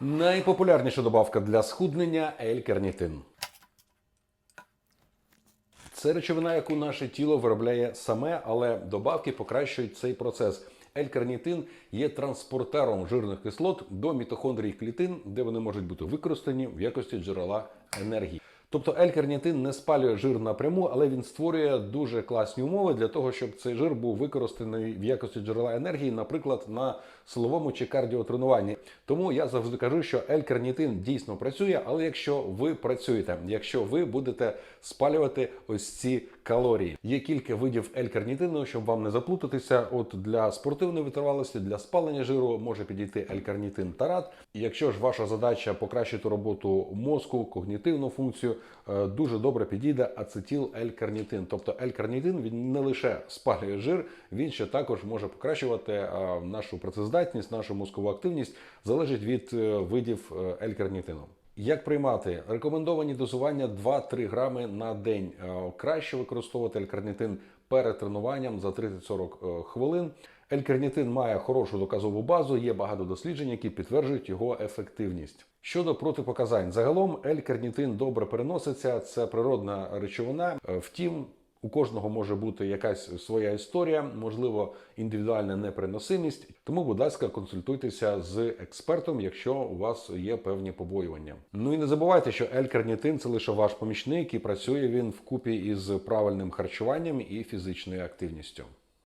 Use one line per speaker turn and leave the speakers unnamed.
Найпопулярніша добавка для схуднення L-карнітин. Це речовина, яку наше тіло виробляє саме, але добавки покращують цей процес. L-карнітин є транспортером жирних кислот до мітохондрій клітин, де вони можуть бути використані в якості джерела енергії. Тобто L-карнітин не спалює жир напряму, але він створює дуже класні умови для того, щоб цей жир був використаний в якості джерела енергії, наприклад, на силовому чи кардіотренуванні. Тому я завжди кажу, що L-карнітин дійсно працює, але якщо ви працюєте, якщо ви будете спалювати ось ці калорії. Є кілька видів L-карнітину, щоб вам не заплутатися. От для спортивної витривалості, для спалення жиру може підійти L-карнітин тарат. Якщо ж ваша задача покращити роботу мозку, когнітивну функцію, е, дуже добре підійде ацетил L-карнітин. Тобто L-карнітин він не лише спалює жир, він ще також може покращувати е, нашу працездатність, нашу мозкову активність. Залежить від е, видів L-карнітину. Як приймати? Рекомендовані дозування 2-3 грами на день. Е, Краще використовувати L-карнітин перед тренуванням за 30-40 хвилин. L-карнітин має хорошу доказову базу, є багато досліджень, які підтверджують його ефективність. Щодо протипоказань, загалом L-карнітин добре переноситься, це природна речовина. Е, Втім, у кожного може бути якась своя історія, можливо, індивідуальна неприносимість. Тому, будь ласка, консультуйтеся з експертом, якщо у вас є певні побоювання. Ну і не забувайте, що L-карнітин – це лише ваш помічник, і працює він вкупі із правильним харчуванням і фізичною активністю.